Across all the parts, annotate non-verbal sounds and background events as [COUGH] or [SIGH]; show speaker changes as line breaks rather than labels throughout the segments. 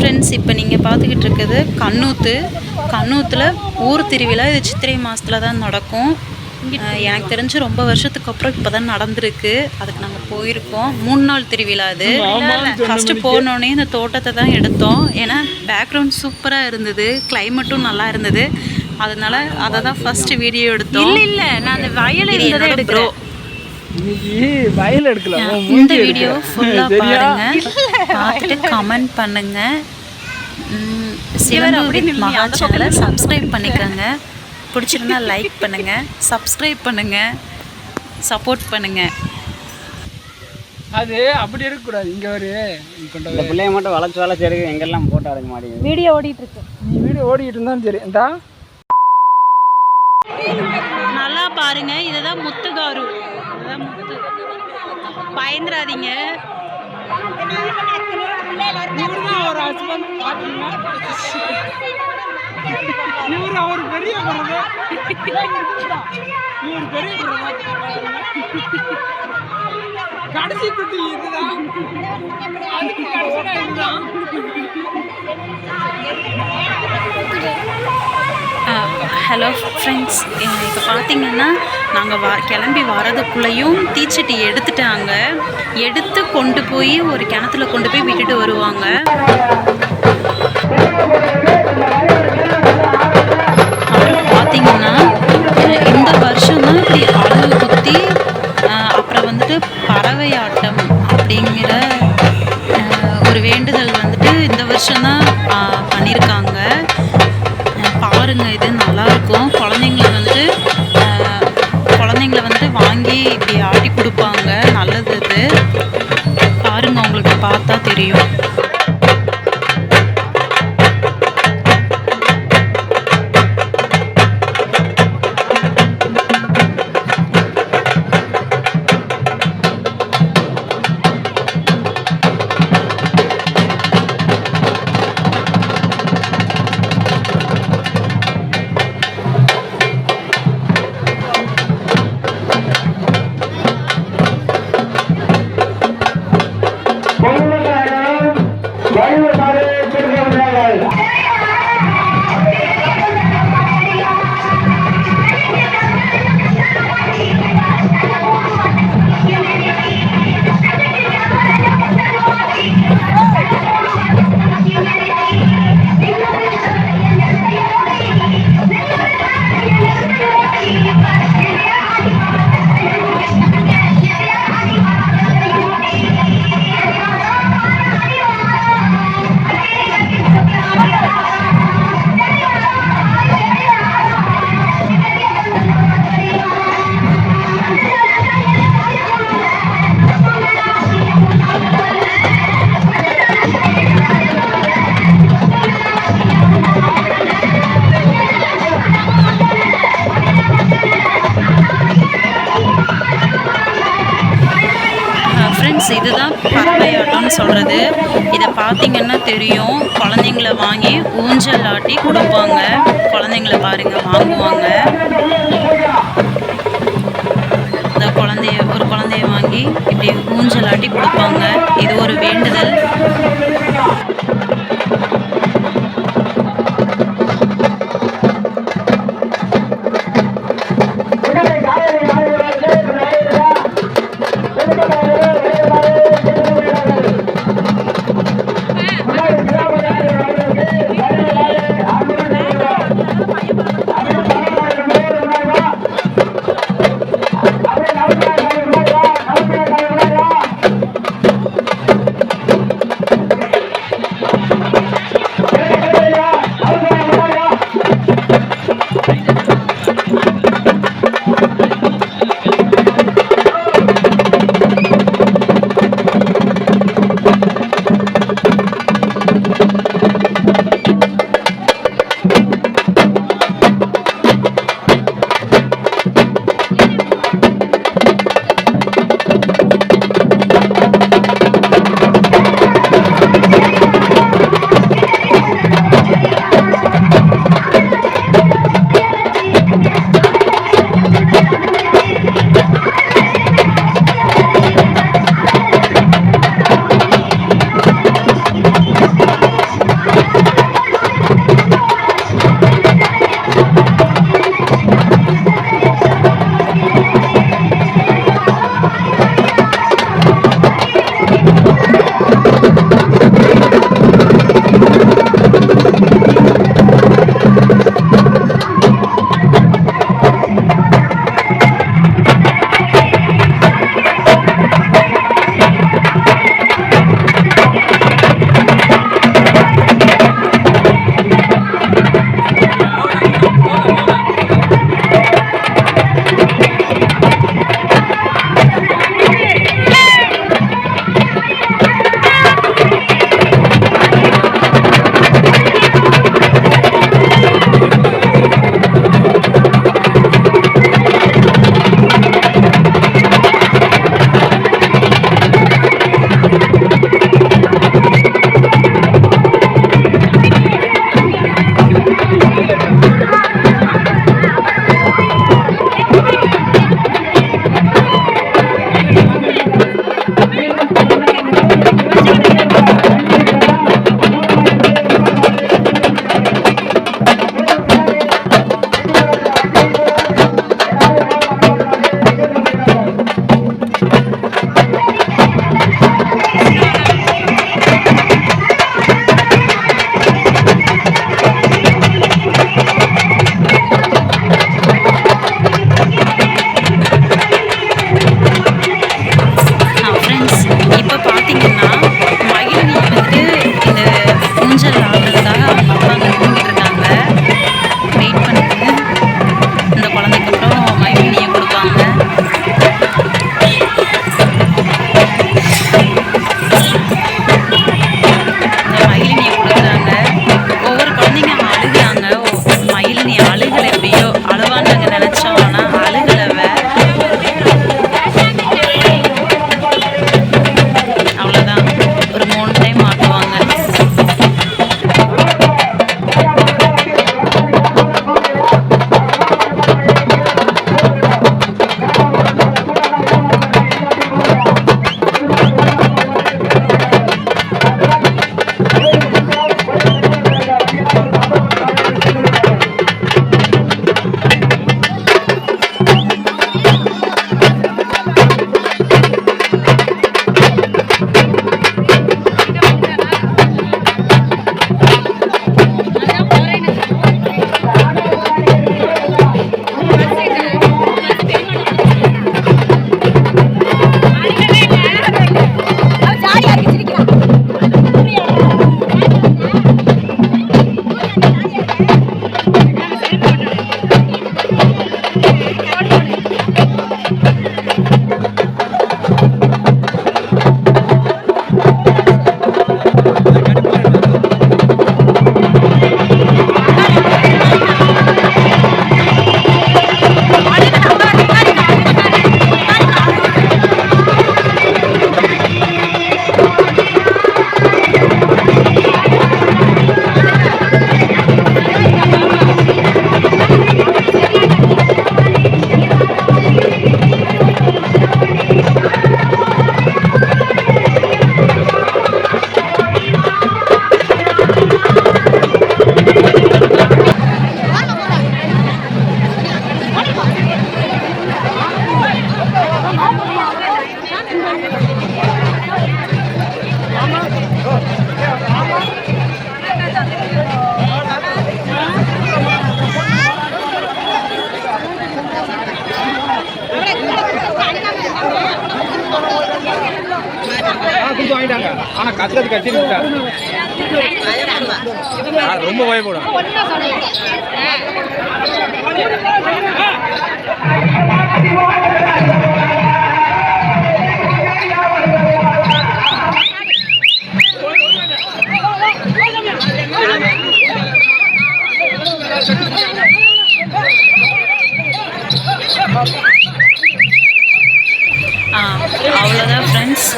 Friends இப்போ நீங்கள் பார்த்துக்கிட்டு இருக்கிறது கண்ணூத்து. கண்ணூத்தில் ஊர் திருவிழா இது சித்திரை மாதத்தில் தான் நடக்கும். எனக்கு தெரிஞ்சு ரொம்ப வருஷத்துக்கு அப்புறம் இப்போ தான் நடந்திருக்கு. அதுக்கு நாங்கள் போயிருக்கோம். மூணு நாள் திருவிழா அது. ஃபஸ்ட்டு போனோடனே இந்த தோட்டத்தை தான் எடுத்தோம். ஏன்னா பேக்ரவுண்ட் சூப்பராக இருந்தது. கிளைமேட்டும் நல்லா இருந்தது. அதனால அதை தான் ஃபஸ்ட்டு வீடியோ எடுத்தோம்.
இல்ல இல்ல. நான் அந்த வயல் இருந்ததை
இன்னைக்கு வயல் எடுக்கலாம். உன்
இந்த வீடியோ. [LAUGHS] ஃபுல்லாக? பாருங்க. பார்த்துட்டு கமெண்ட் பண்ணுங்க. ம், சிவனூர் மகா சேனலை சப்ஸ்கிரைப் பண்ணிக்கோங்க. பிடிச்சிருந்தா லைக் பண்ணுங்க. சப்ஸ்கிரைப் பண்ணுங்க. சப்போர்ட் பண்ணுங்க.
அது அப்படி இருக்கக்கூடாது இங்க ஒரு
இந்த பிள்ளைய மட்டும் வளர்ச்சி வளர்ச்சி எடுக்க எங்கெல்லாம் போட்டோ எடுக்க மாட்டேங்குது?
வீடியோ ஓடிட்டு இருக்கு
நீ வீடு ஓடிட்டு இருந்தாலும் சரி. இந்தா.
நல்லா பாருங்க. இதுதான் முத்துகாரு. பயந்துராதீங்க
ஒரு ஹஸ்பண்ட் பாத்தீங்கன்னா இவரு அவர் பெரிய இவர் பெரிய கடைசி குட்டி இதுதான். அதுக்கு கடைசியா இதுதான்.
ஹலோ ஃப்ரெண்ட்ஸ் இப்போ பார்த்தீங்கன்னா நாங்கள் வா கிளம்பி வரதுக்குள்ளேயும் தீச்சட்டி எடுத்துட்டாங்க. எடுத்து கொண்டு போய் ஒரு கிணத்துல கொண்டு போய் விட்டுட்டு வருவாங்க. வாங்கி இப்படி ஆட்டி கொடுப்பாங்க. நல்லது இது பாருங்க உங்களுக்கு பார்த்தா தெரியும். பறவையாட்டம்னு இதை பார்த்தீங்கன்னா தெரியும். குழந்தைங்கள வாங்கி ஊஞ்சல் ஆட்டி கொடுப்பாங்க. குழந்தைங்கள பாருங்க வாங்குவாங்க. இந்த குழந்தைய ஒரு குழந்தைய வாங்கி இப்படி ஊஞ்சல் ஆட்டி கொடுப்பாங்க. இது ஒரு வேண்டுதல்.
கத்துறது கத்திருக்கா ரொம்ப பயப்படும்.
ஆ,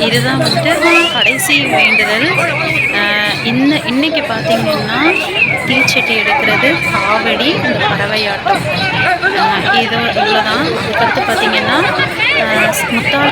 இதுதான் வந்துட்டு கடைசி வேண்டுதல். இன்ன இன்றைக்கி பார்த்தீங்கன்னா தீச்சட்டி எடுக்கிறது காவடி இந்த பறவையாட்டம். ஆ, இது இவ்வளோதான் அதுக்கடுத்து பார்த்தீங்கன்னா
முத்தா